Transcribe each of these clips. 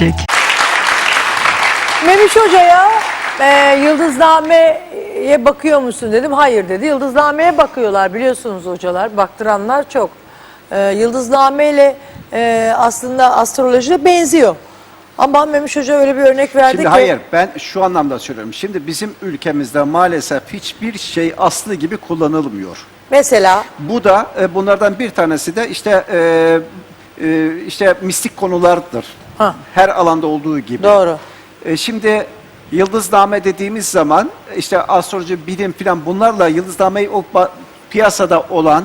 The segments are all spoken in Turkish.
gelecek. Memiş Hoca'ya e, Yıldızname'ye bakıyor musun dedim. Hayır dedi. Yıldızname'ye bakıyorlar biliyorsunuz hocalar. Baktıranlar çok. E, Yıldızname ile e, aslında astroloji de benziyor. Ama Memiş Hoca öyle bir örnek verdi Şimdi ki. hayır ben şu anlamda söylüyorum. Şimdi bizim ülkemizde maalesef hiçbir şey aslı gibi kullanılmıyor. Mesela Bu da e, bunlardan bir tanesi de işte e, e, işte mistik konulardır. Ha. Her alanda olduğu gibi. doğru. E, şimdi yıldızname dediğimiz zaman işte astroloji, bilim filan bunlarla yıldıznameyi o piyasada olan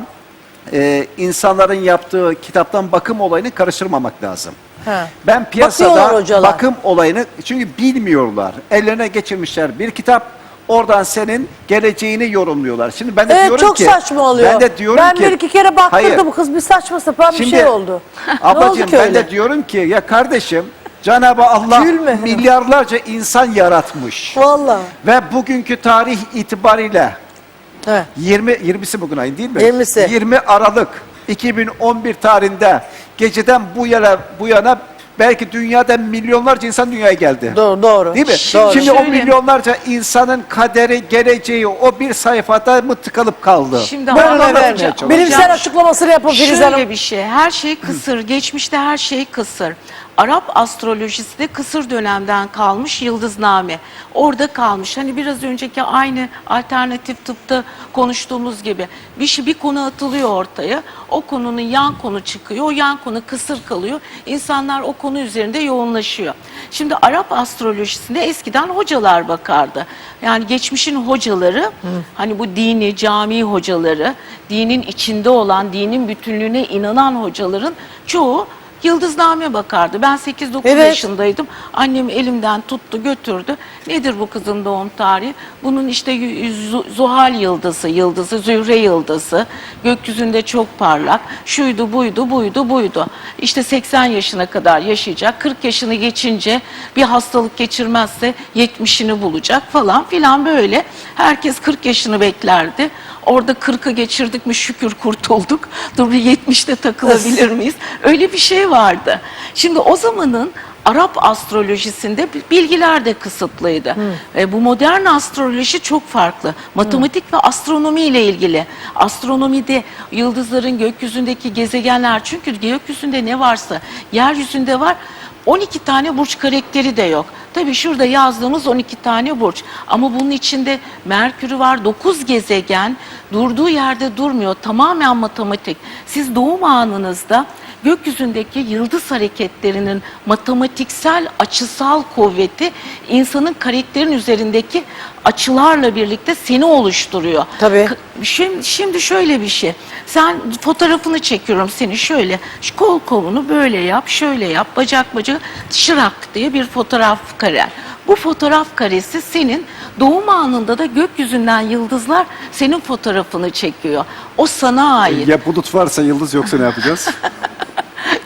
e, insanların yaptığı kitaptan bakım olayını karıştırmamak lazım. Ha. Ben piyasada bakım olayını çünkü bilmiyorlar. Ellerine geçirmişler bir kitap. Oradan senin geleceğini yorumluyorlar. Şimdi ben de Evet diyorum çok ki saçma oluyor. Ben de diyorum ben ki bir iki kere baktırdım Hayır. kız bir saçma sapan bir Şimdi, şey oldu. ne oldu Ablacığım ki ben öyle? de diyorum ki ya kardeşim Cenab-ı Allah Gülme. milyarlarca insan yaratmış. Valla. Ve bugünkü tarih itibariyle He. 20 20'si bugün ayın değil mi? 20'si. 20 Aralık 2011 tarihinde geceden bu yana bu yana belki dünyada milyonlarca insan dünyaya geldi. Doğru doğru. Değil mi? Doğru. Şimdi o Şöyle- milyonlarca insanın kaderi, geleceği o bir sayfada mı tıkalıp kaldı? Şimdi Buyurun Hocam- efendim. çalışıyorum. Bilimsel açıklamasını yapın Filiz Şöyle Hanım. bir şey, her şey kısır. Geçmişte her şey kısır. Arap astrolojisi de kısır dönemden kalmış yıldızname. Orada kalmış. Hani biraz önceki aynı alternatif tıpta konuştuğumuz gibi bir şey bir konu atılıyor ortaya. O konunun yan konu çıkıyor. O yan konu kısır kalıyor. İnsanlar o konu üzerinde yoğunlaşıyor. Şimdi Arap astrolojisinde eskiden hocalar bakardı. Yani geçmişin hocaları hani bu dini, cami hocaları, dinin içinde olan, dinin bütünlüğüne inanan hocaların çoğu yıldızname bakardı. Ben 8-9 Evet. yaşındaydım. Annem elimden tuttu götürdü. Nedir bu kızın doğum tarihi? Bunun işte Zuhal yıldızı, yıldızı, Zühre yıldızı. Gökyüzünde çok parlak. Şuydu, buydu, buydu, buydu. İşte 80 yaşına kadar yaşayacak. 40 yaşını geçince bir hastalık geçirmezse 70'ini bulacak falan filan böyle. Herkes 40 yaşını beklerdi. Orada 40'ı geçirdik mi şükür kurtulduk. Dur bir 70'te takılabilir miyiz? Öyle bir şey vardı. Şimdi o zamanın Arap astrolojisinde bilgiler de kısıtlıydı. E, bu modern astroloji çok farklı. Matematik ve astronomi ile ilgili. Astronomide yıldızların gökyüzündeki gezegenler çünkü gökyüzünde ne varsa yeryüzünde var. 12 tane burç karakteri de yok. Tabii şurada yazdığımız 12 tane burç. Ama bunun içinde Merkür'ü var, 9 gezegen durduğu yerde durmuyor. Tamamen matematik. Siz doğum anınızda gökyüzündeki yıldız hareketlerinin matematiksel açısal kuvveti insanın karakterin üzerindeki açılarla birlikte seni oluşturuyor. Tabii. Şimdi, şimdi şöyle bir şey. Sen fotoğrafını çekiyorum seni şöyle. Şu kol kolunu böyle yap, şöyle yap, bacak bacak şırak diye bir fotoğraf karen. Bu fotoğraf karesi senin doğum anında da gökyüzünden yıldızlar senin fotoğrafını çekiyor. O sana ait. Ya bulut varsa yıldız yoksa ne yapacağız?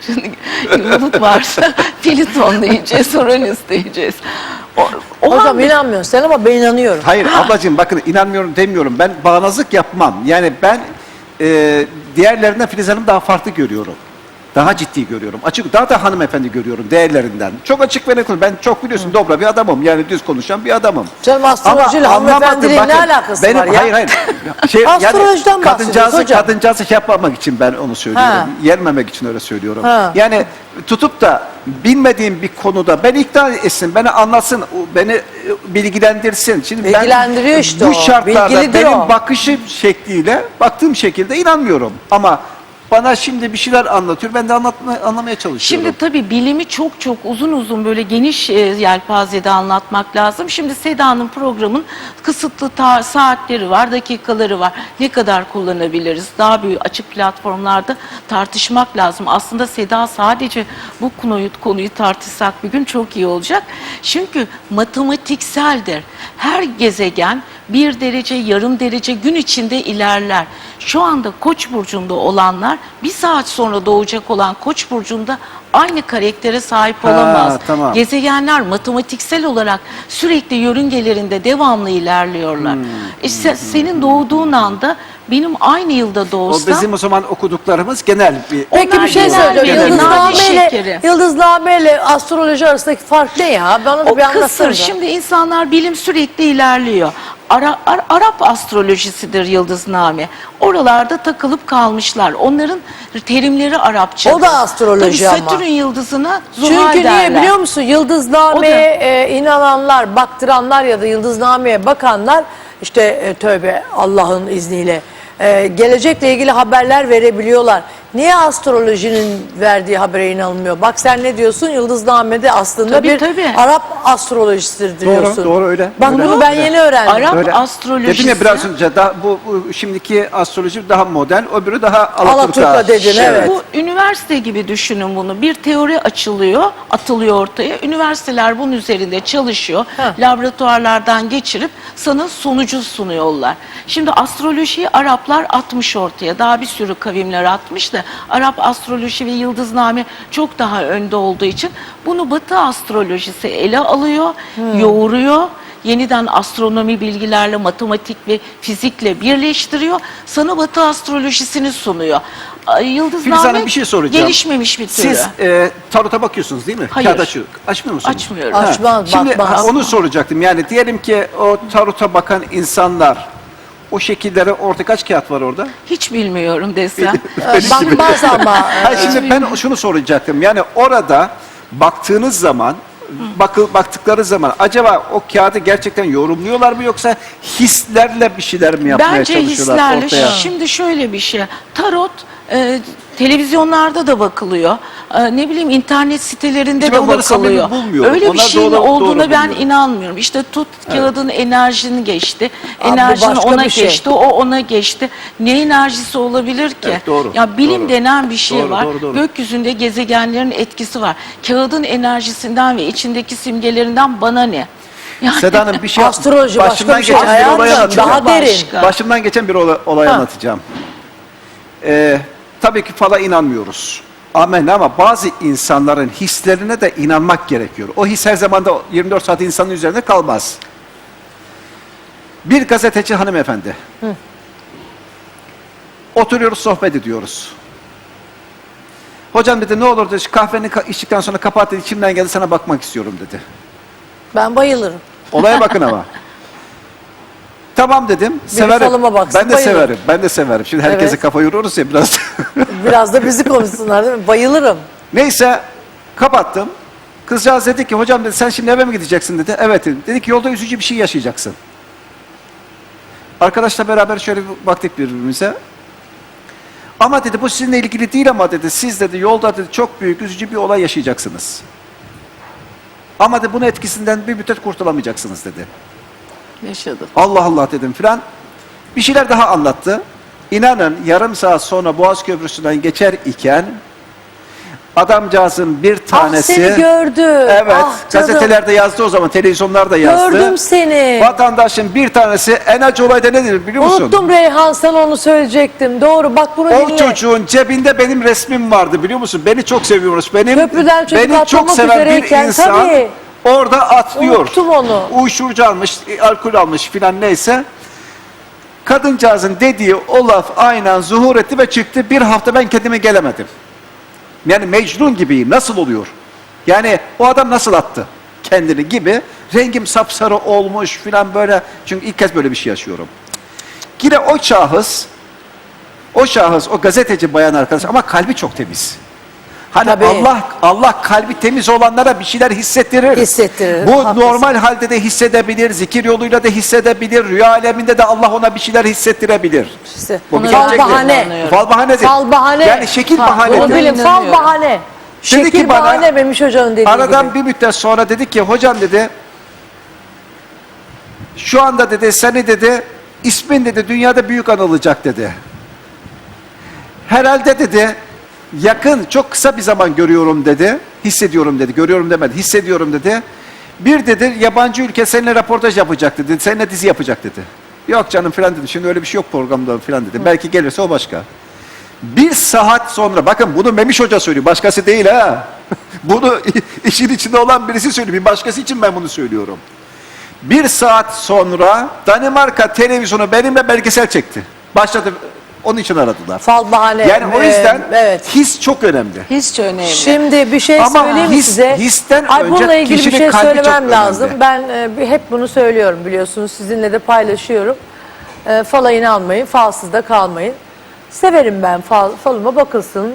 Şimdi bulut varsa Pliton diyeceğiz, Uranüs diyeceğiz. O, o Hocam anda- inanmıyorsun sen ama ben inanıyorum. Hayır ablacığım bakın inanmıyorum demiyorum. Ben bağnazlık yapmam. Yani ben e, diğerlerinden Filiz Hanım daha farklı görüyorum. Daha ciddi görüyorum. Açık daha da hanımefendi görüyorum değerlerinden. Çok açık ve net konuş- Ben çok biliyorsun dobra bir adamım. Yani düz konuşan bir adamım. Canım astrolojiyle hanımefendiliğin ne alakası benim, var ya? Hayır hayır. Şey, Astrolojiden kadıncağızı, hocam. kadıncağızı şey yapmamak için ben onu söylüyorum. Ha. Yermemek için öyle söylüyorum. Ha. Yani tutup da bilmediğim bir konuda beni ikna etsin, beni anlatsın, o beni e, bilgilendirsin. Şimdi ben Bilgilendiriyor işte bu o, şartlarda bilgilidir benim o. bakışım şekliyle, baktığım şekilde inanmıyorum. Ama bana şimdi bir şeyler anlatıyor, ben de anlatma, anlamaya çalışıyorum. Şimdi tabii bilimi çok çok uzun uzun böyle geniş e, yelpazede anlatmak lazım. Şimdi Seda'nın programın kısıtlı saatleri var, dakikaları var. Ne kadar kullanabiliriz? Daha büyük açık platformlarda tartışmak lazım. Aslında Seda sadece bu konuyu, konuyu tartışsak bir gün çok iyi olacak. Çünkü matematikseldir. Her gezegen bir derece, yarım derece gün içinde ilerler. Şu anda Koç burcunda olanlar bir saat sonra doğacak olan Koç burcunda aynı karaktere sahip Ha, olamaz. tamam. Gezegenler matematiksel olarak sürekli yörüngelerinde devamlı ilerliyorlar. Hmm. İşte senin doğduğun anda benim aynı yılda O doğsam bizim o zaman okuduklarımız genel bir... Peki bir şey söyleyeceğim. bilgi, Yıldızname nadi ile, şekeri. yıldızname ile astroloji arasındaki fark ne ya? Bana da O bir kısır. Şimdi insanlar bilim sürekli ilerliyor. Ara- Ar- Arap astrolojisidir yıldızname. Oralarda takılıp kalmışlar. Onların terimleri Arapça. O da astroloji Tabii ama. Satürn yıldızına zuhal Çünkü derler. niye biliyor musun? Yıldıznameye e, inananlar, baktıranlar ya da yıldıznameye bakanlar işte e, tövbe Allah'ın izniyle e, gelecekle ilgili haberler verebiliyorlar. Niye astrolojinin verdiği habere inanılmıyor? Bak sen ne diyorsun? Yıldıznamede aslında Tabii, bir tabii. Arap astrolojisidir diyorsun. doğru, öyle. Bak Öyle. bunu ben Öyle. yeni öğrendim. Arap Öyle. astrolojisi. Dedim ya biraz önce daha, bu, bu şimdiki astroloji daha modern, öbürü daha Alaturka. Alaturka dedin, Şimdi evet. Bu üniversite gibi düşünün bunu. Bir teori açılıyor, atılıyor ortaya. Üniversiteler bunun üzerinde çalışıyor. Ha. Laboratuvarlardan geçirip sana sonucu sunuyorlar. Şimdi astrolojiyi Araplar atmış ortaya. Daha bir sürü kavimler atmış da Arap astroloji ve yıldızname çok daha önde olduğu için bunu Batı astrolojisi ele alıyor, yoğuruyor yeniden astronomi bilgilerle, matematik ve fizikle birleştiriyor. Sana Batı astrolojisini sunuyor. Yıldızname bir şey soracağım. gelişmemiş bir türü. Siz e, tarota bakıyorsunuz değil mi? Hayır. Kağıt açıyor. Açmıyor musunuz? Açmıyorum. Açmaz, Şimdi bakmaz. onu soracaktım. Yani diyelim ki o tarota bakan insanlar o şekillere orta kaç kağıt var orada? Hiç bilmiyorum desem. Ee, Bakmaz ama. e, Hayır, şimdi ben şunu soracaktım. Yani orada baktığınız zaman bakı, baktıkları zaman acaba o kağıdı gerçekten yorumluyorlar mı yoksa hislerle bir şeyler mi yapmaya Bence çalışıyorlar hislerle. ortaya? Şimdi şöyle bir şey. Tarot e, televizyonlarda da bakılıyor. E, ne bileyim internet sitelerinde ben de onları samimi bakılıyor. bulmuyorum. Öyle bir Onlar şeyin doğru- olduğuna doğru ben buluyorum. inanmıyorum. İşte tut kağıdın enerjini geçti. Abi bu Enerjin başka ona bir şey. geçti. O ona geçti. Ne enerjisi olabilir ki? Evet, doğru, Ya bilim doğru. denen bir şey Doğru, var. doğru, doğru. Gökyüzünde gezegenlerin etkisi var. Kağıdın enerjisinden ve içindeki simgelerinden bana ne? Yani Seda Hanım bir şey Astroloji başka başımdan bir şey. geçen bir olay Hayatım anlatacağım. daha derin. Başka. Başımdan geçen bir olay, olay anlatacağım. Ee, tabii ki fala inanmıyoruz. Amen ama bazı insanların hislerine de inanmak gerekiyor. O his her zaman da 24 saat insanın üzerinde kalmaz. Bir gazeteci hanımefendi. Oturuyoruz sohbet ediyoruz. Hocam dedi ne olur dedi kahveni ka- içtikten sonra kapat dedi içimden geldi sana bakmak istiyorum dedi. Ben bayılırım. Olaya bakın ama. Tamam dedim. severim. baksın, ben de bayılırım. severim. Ben de severim. Şimdi herkese Evet. kafa yoruyoruz ya biraz. Biraz da bizi konuşsunlar değil mi? Bayılırım. Neyse kapattım. Kızcağız dedi ki hocam dedi sen şimdi eve mi gideceksin dedi. Evet dedim. Dedi ki yolda üzücü bir şey yaşayacaksın. Arkadaşla beraber şöyle bir baktık birbirimize. Ama dedi bu sizinle ilgili değil ama dedi siz dedi yolda dedi çok büyük üzücü bir olay yaşayacaksınız. Ama dedi bunun etkisinden bir müddet kurtulamayacaksınız dedi. Yaşadım. Allah Allah dedim filan. Bir şeyler daha anlattı. İnanın yarım saat sonra Boğaz Köprüsü'nden geçer iken adamcağızın bir tanesi Ah seni gördü. Evet Ah, canım. gazetelerde yazdı o zaman televizyonlarda yazdı. Gördüm seni. Vatandaşın bir tanesi en acı olayda nedir biliyor musun? Unuttum Reyhan sana onu söyleyecektim. Doğru bak bunu O dinle. çocuğun cebinde benim resmim vardı biliyor musun? Beni çok seviyoruz. Benim Köprüden çocuk beni çok seven bir insan tabii. Orada atlıyor. Unuttum onu. Uyuşturucu almış, e, alkol almış filan neyse. Kadıncağızın dediği o laf aynen zuhur etti ve çıktı. Bir hafta ben kendime gelemedim. Yani Mecnun gibiyim. Nasıl oluyor? Yani o adam nasıl attı kendini gibi. Rengim sapsarı olmuş filan böyle. Çünkü ilk kez böyle bir şey yaşıyorum. Yine o şahıs, o şahıs, o gazeteci bayan arkadaş ama kalbi çok temiz. Hani Tabii. Allah Allah kalbi temiz olanlara bir şeyler hissettirir. Hissettirir, Bu haklısın. normal halde de hissedebilir, zikir yoluyla da hissedebilir, rüya aleminde de Allah ona bir şeyler hissettirebilir. İşte, Bu bir gerçektir. bahane. Fal bahanedir. Fal bahane. Yani şekil bahanedir. Bunu bilin fal bahane. Dedi Şekil ki bana- bahane Memiş Hoca'nın dediği Aradan gibi. bir müddet sonra dedi ki hocam dedi şu anda dedi seni dedi ismin dedi dünyada büyük anılacak dedi. Herhalde dedi yakın çok kısa bir zaman görüyorum dedi. Hissediyorum dedi. Görüyorum demedi. Hissediyorum dedi. Bir dedi yabancı ülke seninle röportaj yapacak dedi. Seninle dizi yapacak dedi. Yok canım filan dedi. Şimdi öyle bir şey yok programda filan dedi. Belki gelirse o başka. Bir saat sonra bakın bunu Memiş Hoca söylüyor. Başkası değil ha. bunu işin içinde olan birisi söylüyor. Bir başkası için ben bunu söylüyorum. Bir saat sonra Danimarka televizyonu benimle belgesel çekti. Başladı onun için aradılar. Fal bahane. Yani o e, yüzden evet. his çok önemli. Hiç önemli. Şimdi bir şey Ama söyleyeyim his- size? histen Ay önce bununla ilgili bir şey söylemem önemli. lazım. Ben e, hep bunu söylüyorum biliyorsunuz. Sizinle de paylaşıyorum. E, fala inanmayın, falsız da kalmayın. Severim ben fal, falıma bakılsın.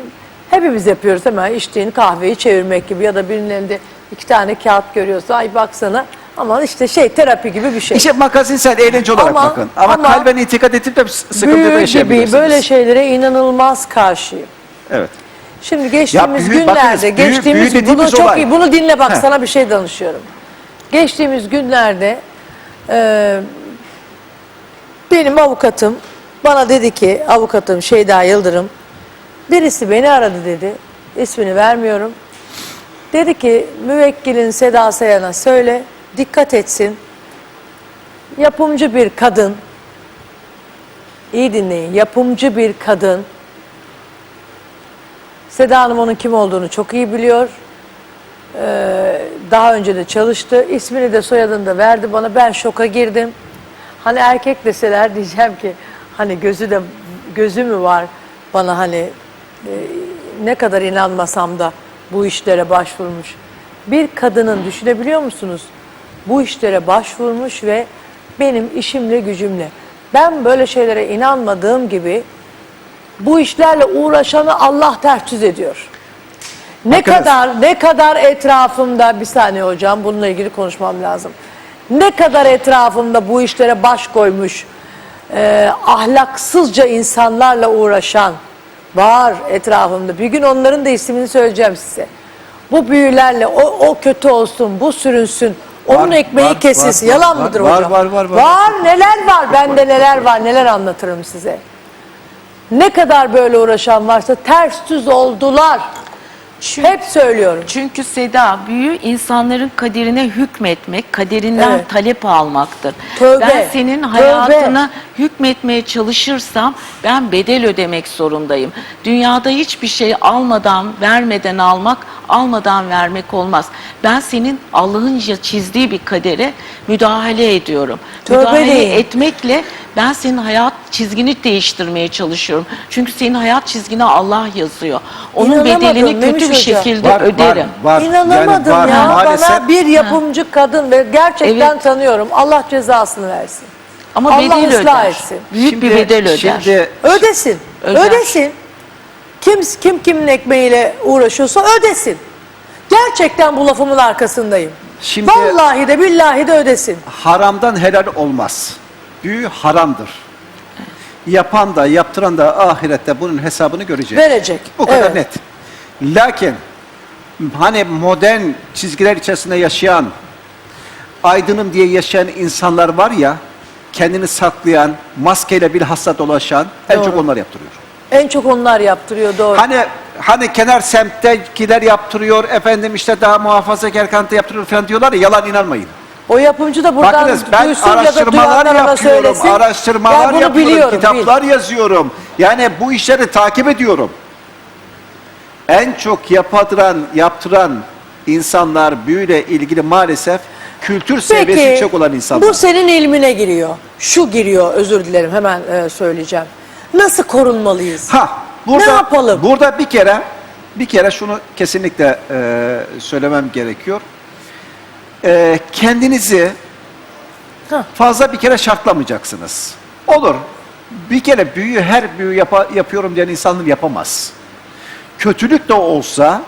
Hepimiz yapıyoruz hemen içtiğin kahveyi çevirmek gibi ya da birinin elinde iki tane kağıt görüyorsa ay baksana ama işte şey terapi gibi bir şey. İşte magazinsel eğlence olarak Ama- bakın. Ama, ama kalben itikad edip de sıkıntı da Büyü gibi yaşayabilirsiniz. böyle şeylere inanılmaz karşıyım. Evet. Şimdi geçtiğimiz büyü- günlerde, bakınız, büyü- geçtiğimiz büyü bunu çok olay. iyi, bunu dinle bak Heh. sana bir şey danışıyorum. Geçtiğimiz günlerde e, benim avukatım bana dedi ki avukatım Şeyda Yıldırım birisi beni aradı dedi. İsmini vermiyorum. Dedi ki müvekkilin Seda Sayan'a söyle dikkat etsin. Yapımcı bir kadın iyi dinleyin yapımcı bir kadın Seda Hanım onun kim olduğunu çok iyi biliyor. Ee, daha önce de çalıştı. İsmini de soyadını da verdi bana. Ben şoka girdim. Hani erkek deseler diyeceğim ki hani gözü de gözü mü var bana hani e, ne kadar inanmasam da bu işlere başvurmuş. Bir kadının düşünebiliyor musunuz? Bu işlere başvurmuş ve benim işimle gücümle. Ben böyle şeylere inanmadığım gibi bu işlerle uğraşanı Allah ters yüz ediyor. Ne Bakınız. kadar ne kadar etrafımda bir saniye hocam bununla ilgili konuşmam lazım. Ne kadar etrafımda bu işlere baş koymuş e, ahlaksızca insanlarla uğraşan var etrafımda. Bir gün onların da ismini söyleyeceğim size. Bu büyülerle o, o kötü olsun, bu sürünsün. Onun Var, ekmeği var, kesilsin. var, Yalan var, mıdır var, hocam? var, var, var. Var neler var? Bende neler var? Neler anlatırım size. Ne kadar böyle uğraşan varsa ters düz oldular. Hep söylüyorum. Çünkü Seda büyü insanların kaderine hükmetmek, kaderinden Evet. talep almaktır. Tövbe, Ben senin tövbe. hayatına hükmetmeye çalışırsam ben bedel ödemek zorundayım. Dünyada hiçbir şey almadan, vermeden almak, almadan vermek olmaz. Ben senin Allah'ın çizdiği bir kadere müdahale ediyorum. Tövbe müdahale deyin. etmekle ben senin hayat çizgini değiştirmeye çalışıyorum. Çünkü senin hayat çizgine Allah yazıyor. Onun bedelini kötü Memiş bir Hoca. şekilde Var, var, öderim. var. İnanamadım Yani var, ya. Maalesef Bana bir yapımcı kadın ve gerçekten Evet. tanıyorum. Allah cezasını versin. Ama Allah bedel ıslah öder. etsin. Büyük bir bedel öder. Şimdi Ödesin. Öder. Ödesin. Kim kim kimin ekmeğiyle uğraşıyorsa ödesin. Gerçekten bu lafımın arkasındayım. Şimdi- Vallahi de billahi de ödesin. haramdan helal olmaz. Büyü haramdır. Yapan da yaptıran da ahirette bunun hesabını görecek. Verecek. Bu kadar Evet. net. Lakin hani modern çizgiler içerisinde yaşayan, aydınım diye yaşayan insanlar var ya, kendini saklayan, maskeyle bilhassa dolaşan, en Doğru. çok onlar yaptırıyor. En çok onlar yaptırıyor doğru. Hani hani kenar semttekiler yaptırıyor, efendim işte daha muhafazakar kantı yaptırıyor falan diyorlar ya, yalan inanmayın. O yapımcı da buradan Bakınız ben duysun ya da araştırmalar duyanlar ona yapıyorum, söylesin. araştırmalar ben bunu yapıyorum, biliyorum, kitaplar yazıyorum. Yani bu işleri takip ediyorum. En çok yapadıran, yaptıran insanlar büyüyle ilgili maalesef kültür seviyesi Peki yüksek olan insanlar. bu senin ilmine giriyor. Şu giriyor özür dilerim hemen e, söyleyeceğim. Nasıl korunmalıyız? Ha, burada, Ne yapalım? Burada bir kere bir kere şunu kesinlikle e, söylemem gerekiyor. E, kendinizi fazla bir kere şartlamayacaksınız. Olur. Bir kere büyü her büyü yapa- yapıyorum diyen insanlar yapamaz. Kötülük de olsa,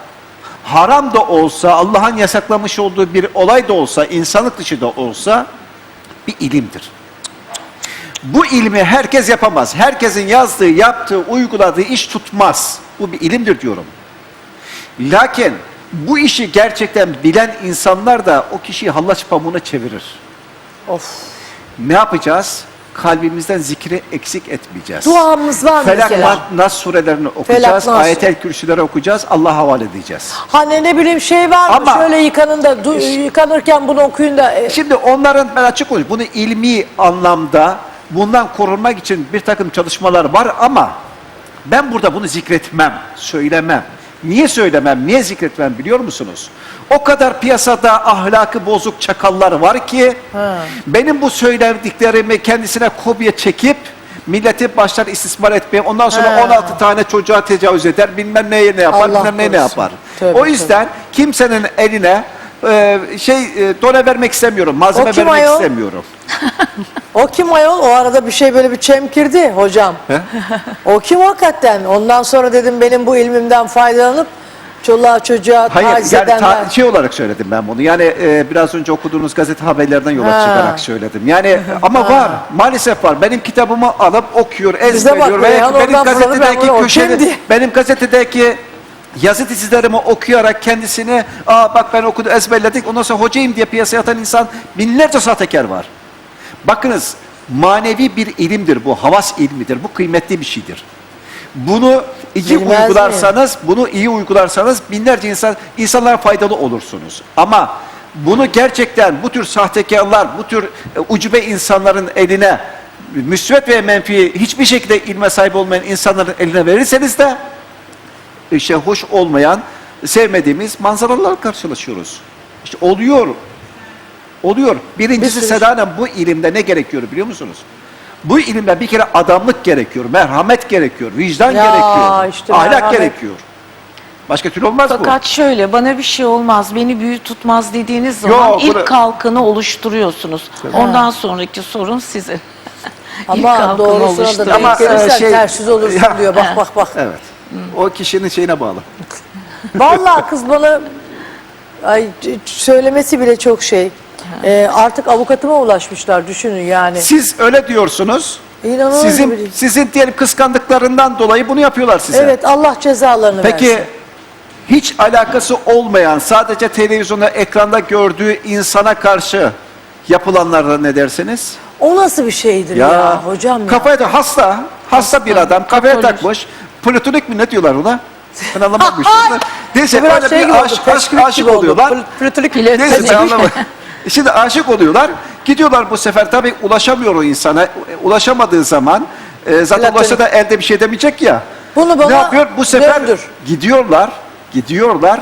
haram da olsa, Allah'ın yasaklamış olduğu bir olay da olsa, insanlık dışı da olsa bir ilimdir. Bu ilmi herkes yapamaz. Herkesin yazdığı, yaptığı, uyguladığı iş tutmaz. Bu bir ilimdir diyorum. Lakin bu işi gerçekten bilen insanlar da o kişiyi hallaç pamuğuna çevirir. Of. Ne yapacağız? Kalbimizden zikri eksik etmeyeceğiz. Duamız var Felak, mesela. Nas- surelerini okuyacağız, Nas. ayetel kürsüleri okuyacağız, Allah'a havale edeceğiz. Hani ne bileyim şey var mı? Ama- Şöyle yıkanın da du- yıkanırken bunu okuyun da e, Şimdi onların ben açık konuşayım. Bunu ilmi anlamda bundan korunmak için bir takım çalışmalar var ama ben burada bunu zikretmem, söylemem. Niye söylemem, niye zikretmem biliyor musunuz? O kadar piyasada ahlakı bozuk çakallar var ki benim bu söylediklerimi kendisine kopya çekip milleti başlar istismar etmeye. Ondan sonra Ha. 16 tane çocuğa tecavüz eder. Bilmem neye ne yapar, Allah bilmem neye ne yapar. Tövbe, o yüzden kimsenin eline e, şey e, done vermek istemiyorum. Malzeme O kim vermek ayol? istemiyorum. O kim ayol? O arada bir şey böyle bir çemkirdi hocam. He? O kim hakikaten? Ondan sonra dedim benim bu ilmimden faydalanıp çoluğa çocuğa Hayır taciz yani edenler. ta- şey olarak söyledim ben bunu. Yani e, biraz önce okuduğunuz gazete haberlerden yola Ha. çıkarak söyledim. Yani ama var. Maalesef var. Benim kitabımı alıp okuyor, bak ezberiyor. Reyhan benim oradan fırladı, ben gazetedeki bunu köşeli, okuyayım diye. benim gazetedeki yazı dizilerimi okuyarak kendisini aa bak ben okudu ezberledik ondan sonra hocayım diye piyasaya atan insan binlerce sahtekar var. Bakınız manevi bir ilimdir bu. Havas ilmidir. Bu kıymetli bir şeydir. Bunu iyi Bilmez uygularsanız, bunu iyi uygularsanız binlerce insan insanlara faydalı olursunuz. Ama bunu gerçekten bu tür sahtekarlar, bu tür e, ucube insanların eline müsbet ve menfi hiçbir şekilde ilme sahip olmayan insanların eline verirseniz de işte hoş olmayan, sevmediğimiz manzaralar karşılaşıyoruz. İşte oluyor. Oluyor. Birincisi Bir sürü- Seda Hanım bu ilimde ne gerekiyor biliyor musunuz? Bu ilimde bir kere adamlık gerekiyor, merhamet gerekiyor, vicdan Ya gerekiyor, işte ahlak merhamet. gerekiyor. Başka türlü olmaz Fakat şöyle bana bir şey olmaz, beni büyü tutmaz dediğiniz Yok, zaman ilk bura- kalkanı oluşturuyorsunuz. Ondan sonraki sorun sizin. İlk Ama kalkanı doğrusuna da oluşturun. denk Ama, gelirsen e, şey- tersiz olursun Ya. diyor. Bak bak bak. bu. Evet. O kişinin şeyine bağlı. Vallahi kız bana ay, söylemesi bile çok şey. Ee, artık avukatıma ulaşmışlar düşünün yani. Siz öyle diyorsunuz. İnanılır gibi Sizin değil. sizin diyelim kıskandıklarından dolayı bunu yapıyorlar size. Evet Allah cezalarını Peki versin. hiç alakası olmayan sadece televizyonda ekranda gördüğü insana karşı yapılanlara ne dersiniz? O nasıl bir şeydir ya, hocam ya. Kafaya da hasta, hasta bir adam kafaya takmış. Platonik mi ne diyorlar ona? Ben anlamamıştım. Neyse Biraz şey gibi bir oldu, aşk, aşk, aşık gibi oldu. oluyorlar. Pl- Platonik Neyse ben anlamadım. Şimdi aşık oluyorlar. Gidiyorlar bu sefer tabii ulaşamıyor o insana. Ulaşamadığı zaman e, zaten Platonik. ulaşsa da elde bir şey demeyecek ya. Bunu bana ne yapıyor? Bu sefer döndür. gidiyorlar, gidiyorlar.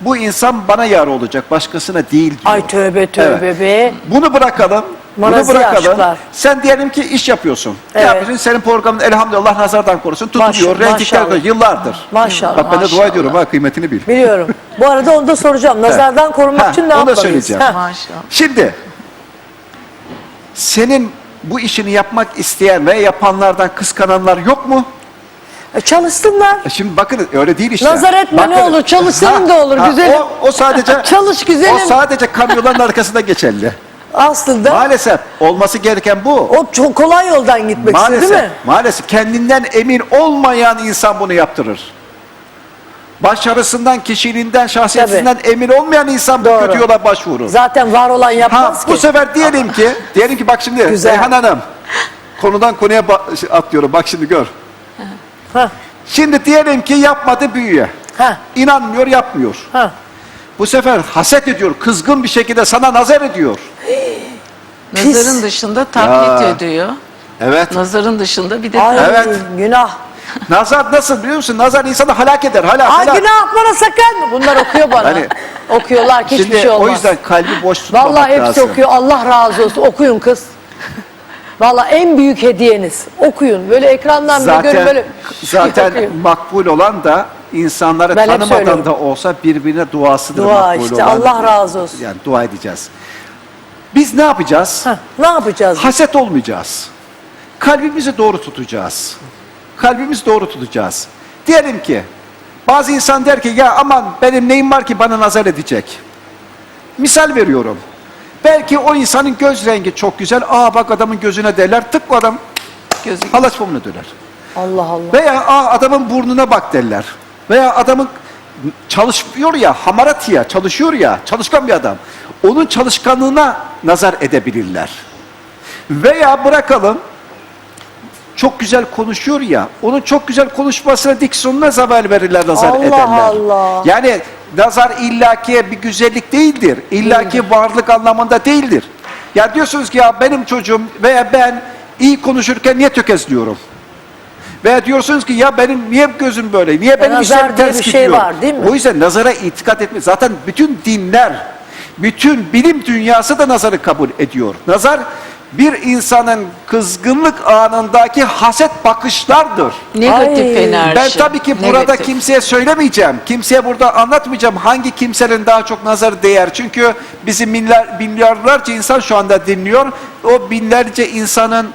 Bu insan bana yar olacak, başkasına değil diyor. Ay tövbe tövbe be. Bunu bırakalım. Bunu Marazi bırakalım. aşklar. Sen diyelim ki iş yapıyorsun. Ne Evet. yapıyorsun? Senin programın elhamdülillah nazardan korusun tutuluyor. Maşallah, Reytingler maşallah. yıllardır. Maşallah, Bak ben de dua maşallah. ediyorum ha kıymetini bil. Biliyorum. Bu arada onu da soracağım. Nazardan korunmak Ha, için ne onu da yapmalıyız? söyleyeceğim. Ha. Maşallah. Şimdi senin bu işini yapmak isteyen ve yapanlardan kıskananlar yok mu? E, çalışsınlar. E Şimdi bakın öyle değil işte. Nazar etme ne olur, çalışsın da olur, güzelim. O, o sadece Çalış güzelim. o sadece kamyonların arkasında geçerli. Aslında Maalesef olması gereken bu. o çok kolay yoldan gitmek istiyor Maalesef, değil mi? maalesef kendinden emin olmayan insan bunu yaptırır. Başarısından, kişiliğinden, şahsiyetinden emin olmayan insan bu Doğru. kötü yola başvurur. Zaten var olan Ha, yapmaz bu ki. sefer diyelim ki, diyelim ki bak şimdi Güzel. Reyhan Hanım, konudan konuya atlıyorum bak şimdi gör. Ha, Şimdi diyelim ki yapmadı büyüye. ha, İnanmıyor, yapmıyor. ha. Bu sefer haset ediyor, kızgın bir şekilde sana nazar ediyor. Pis. Nazarın dışında taklit Ya. ediyor. Evet. Nazarın dışında bir de Ay Evet. günah. Nazar nasıl biliyor musun? Nazar insanı halak eder. Halak, Ay halak. günah bana sakın. Bunlar okuyor bana. Hani- Okuyorlar ki hiçbir Şimdi şey olmaz. o yüzden kalbi boş tutmamak Vallahi hepsi lazım. okuyor. Allah razı olsun. Okuyun kız. Vallahi en büyük hediyeniz. Okuyun. Böyle ekrandan bile görün Zaten, böyle. zaten okuyun. makbul olan da insanları Ben hep tanımadan söylüyorum. da olsa birbirine duasıdır Dua makbul işte. olan. Allah razı olsun. Yani dua edeceğiz. Biz ne yapacağız? Heh, ne yapacağız? Haset olmayacağız. Kalbimizi doğru tutacağız. Kalbimizi doğru tutacağız. Diyelim ki bazı insan der ki ya aman benim neyim var ki bana nazar edecek. Misal veriyorum. Belki o insanın göz rengi çok güzel. Aa bak adamın gözüne derler. Tık o adam gözü halaç pamuğuna döner. Allah Allah. Veya aa adamın burnuna bak derler. Veya adamın çalışıyor ya, hamarat ya, çalışıyor ya, çalışkan bir adam. Onun çalışkanlığına nazar edebilirler. Veya bırakalım, çok güzel konuşuyor ya, onun çok güzel konuşmasına, diksiyonuna zeval verirler, nazar Allah ederler. Allah. Yani nazar illaki bir güzellik değildir. İllaki varlık anlamında değildir. Ya diyorsunuz ki ya benim çocuğum veya ben iyi konuşurken niye tökezliyorum? Veya diyorsunuz ki ya benim niye gözüm böyle, niye benim nazar işlerim ters bir şey gidiyor? var, değil mi? O yüzden nazara itikat etme. Zaten bütün dinler, bütün bilim dünyası da nazarı kabul ediyor. Nazar bir insanın kızgınlık anındaki haset bakışlardır. Negatif Ay. enerji. Ben tabii ki burada Negatif. kimseye söylemeyeceğim. Kimseye burada anlatmayacağım hangi kimsenin daha çok nazarı değer. Çünkü bizi milyar, milyarlarca insan şu anda dinliyor. O binlerce insanın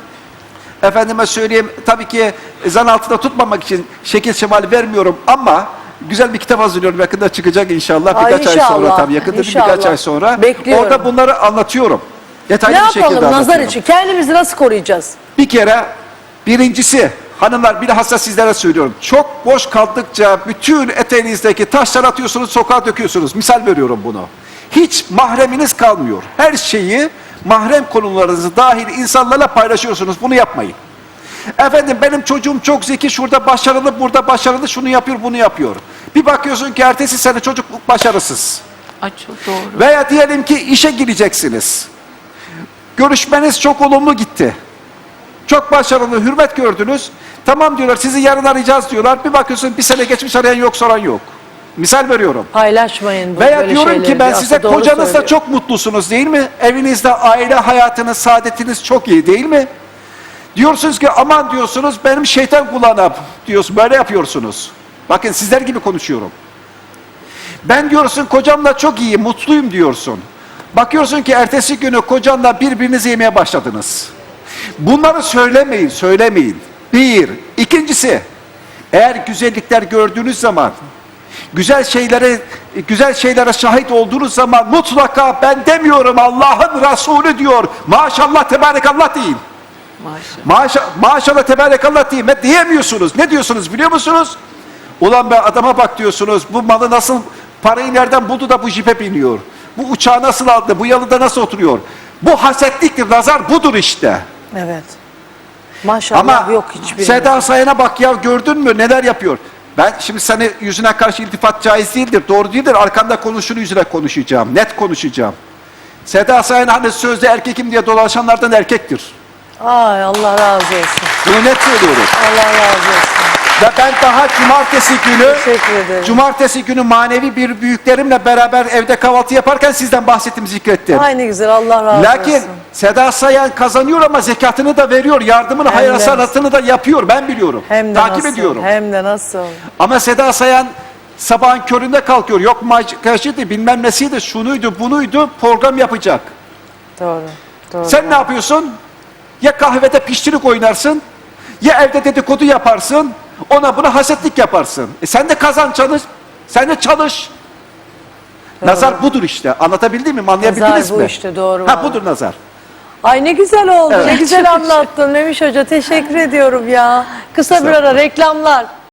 efendime söyleyeyim tabii ki zan altında tutmamak için şekil şemal vermiyorum ama güzel bir kitap hazırlıyorum. Yakında çıkacak inşallah. Ay, Birkaç ay sonra inşallah, tabii. Yakında inşallah. birkaç ay sonra. Bekliyorum. Orada bunları anlatıyorum. Ne Detaylı bir şekilde yapalım nazar için? Kendimizi nasıl koruyacağız? Bir kere birincisi hanımlar bilhassa sizlere söylüyorum. Çok boş kaldıkça bütün eteğinizdeki taşlar atıyorsunuz sokağa döküyorsunuz. Misal veriyorum bunu. Hiç mahreminiz kalmıyor. Her şeyi mahrem konularınızı dahil insanlarla paylaşıyorsunuz. Bunu yapmayın. Efendim benim çocuğum çok zeki şurada başarılı burada başarılı şunu yapıyor bunu yapıyor. Bir bakıyorsun ki ertesi sene çocuk başarısız. Ay, çok doğru. Veya diyelim ki işe gireceksiniz. Görüşmeniz çok olumlu gitti. Çok başarılı, hürmet gördünüz. Tamam diyorlar, sizi yarın arayacağız diyorlar. Bir bakıyorsun bir sene geçmiş arayan yok, soran yok. Misal veriyorum. Paylaşmayın bu Veya böyle diyorum şeyleri. ki ben Aslında size doğru kocanızla söylüyor. çok mutlusunuz değil mi? Evinizde aile hayatınız, saadetiniz çok iyi değil mi? Diyorsunuz ki aman diyorsunuz benim şeytan kulağına diyorsun böyle yapıyorsunuz. Bakın sizler gibi konuşuyorum. Ben diyorsun kocamla çok iyi, mutluyum diyorsun. Bakıyorsun ki ertesi günü kocanla birbirinizi yemeye başladınız. Bunları söylemeyin, söylemeyin. Bir. İkincisi, eğer güzellikler gördüğünüz zaman, güzel şeylere güzel şeylere şahit olduğunuz zaman mutlaka ben demiyorum Allah'ın Resulü diyor. Maşallah tebarekallah deyin. Maşallah. Maşa, maşallah tebarekallah. Ve diyemiyorsunuz. Ne diyorsunuz biliyor musunuz? Ulan be adama bak diyorsunuz. Bu malı nasıl, parayı nereden buldu da bu jipe biniyor? Bu uçağı nasıl aldı? Bu yalıda nasıl oturuyor? Bu hasetliktir. Nazar budur işte. Evet. Maşallah Ama yok hiçbir. Seda Sayan'a bak ya gördün mü neler yapıyor? Ben şimdi seni yüzüne karşı iltifat caiz değildir, doğru değildir. Arkanda konuşunu yüzüne konuşacağım, net konuşacağım. Seda Sayan hani sözde erkekim diye dolaşanlardan erkektir. Ay Allah razı olsun. Bunu net söylüyorum. Allah razı olsun. Ve ben daha cumartesi günü Teşekkür ederim. cumartesi günü manevi bir büyüklerimle beraber evde kahvaltı yaparken sizden bahsettim zikrettim. Ay ne güzel Allah razı Lakin olsun. Seda Sayan kazanıyor ama zekatını da veriyor, yardımını, Hem hayır de- da yapıyor. Ben biliyorum. Hem de Takip nasıl, ediyorum. Hem de nasıl. Ama Seda Sayan sabahın köründe kalkıyor. Yok maçıydı, bilmem nesiydi, şunuydu, bunuydu, program yapacak. Doğru. Doğru. Sen ne yapıyorsun? Ya kahvede piştirik oynarsın, ya evde dedikodu yaparsın, ona buna hasetlik yaparsın. E sen de kazan çalış, sen de çalış. Nazar budur işte. Anlatabildim mi? Anlayabildiniz Nazar bu mi? işte, doğru Ha budur nazar. Ay ne güzel oldu. Evet. Ne güzel anlattın Memiş Hoca. Teşekkür ediyorum ya. Kısa bir ara reklamlar.